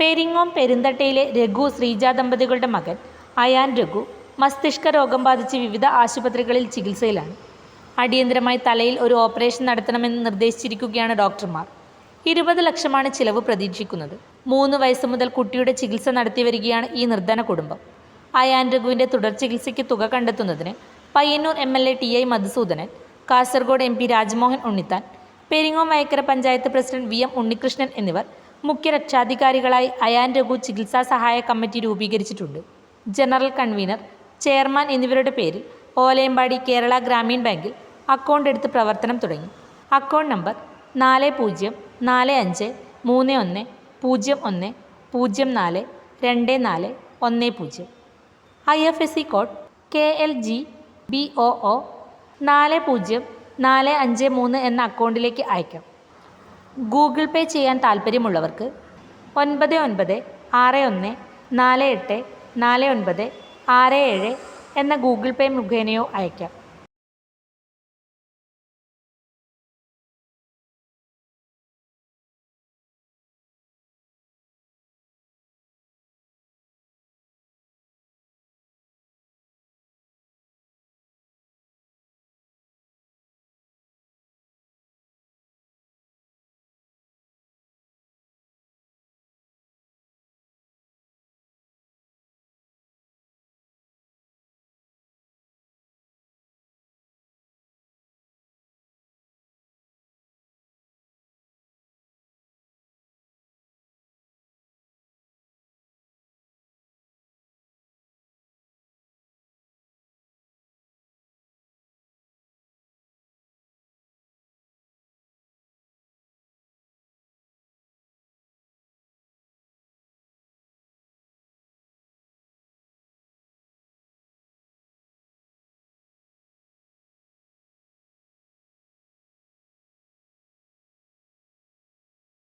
പെരിങ്ങോം പെരുന്തട്ടയിലെ രഘു ശ്രീജ ദമ്പതികളുടെ മകൻ അയാൻ രഘു മസ്തിഷ്ക രോഗം ബാധിച്ച് വിവിധ ആശുപത്രികളിൽ ചികിത്സയിലാണ്. അടിയന്തരമായി തലയിൽ ഒരു ഓപ്പറേഷൻ നടത്തണമെന്ന് നിർദ്ദേശിച്ചിരിക്കുകയാണ് ഡോക്ടർമാർ. ഇരുപത് ലക്ഷമാണ് ചിലവ് പ്രതീക്ഷിക്കുന്നത്. മൂന്ന് വയസ്സ് മുതൽ കുട്ടിയുടെ ചികിത്സ നടത്തി വരികയാണ് ഈ നിർധന കുടുംബം. അയാൻ രഘുവിന്റെ തുടർ ചികിത്സയ്ക്ക് തുക കണ്ടെത്തുന്നതിന് Payyanur M L A T I Madhusoodanan Kasaragod M P Rajmohan Unnithan Peringome Vayakkara panchayat president V M Unnikrishnan എന്നിവർ മുഖ്യ രക്ഷാധികാരികളായി അയാൻ രഘു ചികിത്സാ സഹായ കമ്മിറ്റി രൂപീകരിച്ചിട്ടുണ്ട്. ജനറൽ കൺവീനർ ചെയർമാൻ എന്നിവരുടെ പേരിൽ ഓലയമ്പാടി കേരള ഗ്രാമീൺ ബാങ്കിൽ അക്കൗണ്ട് എടുത്ത് പ്രവർത്തനം തുടങ്ങി. അക്കൗണ്ട് നമ്പർ നാല് പൂജ്യം നാല് അഞ്ച് മൂന്ന് ഒന്ന് പൂജ്യം ഒന്ന് പൂജ്യം നാല് രണ്ട് നാല് ഒന്ന് പൂജ്യം. I F S C code K L G B O O നാല് പൂജ്യം നാല് അഞ്ച് മൂന്ന് എന്ന അക്കൗണ്ടിലേക്ക് അയക്കാം ഗൂഗിൾ പേ ചെയ്യാൻ താൽപ്പര്യമുള്ളവർക്ക് ഒൻപത് ഒൻപത് ആറ് ഒന്ന് നാല് എട്ട് നാല് ഒൻപത് ആറ് ഏഴ് എന്ന ഗൂഗിൾ പേ മുഖേനയോ അയക്കാം.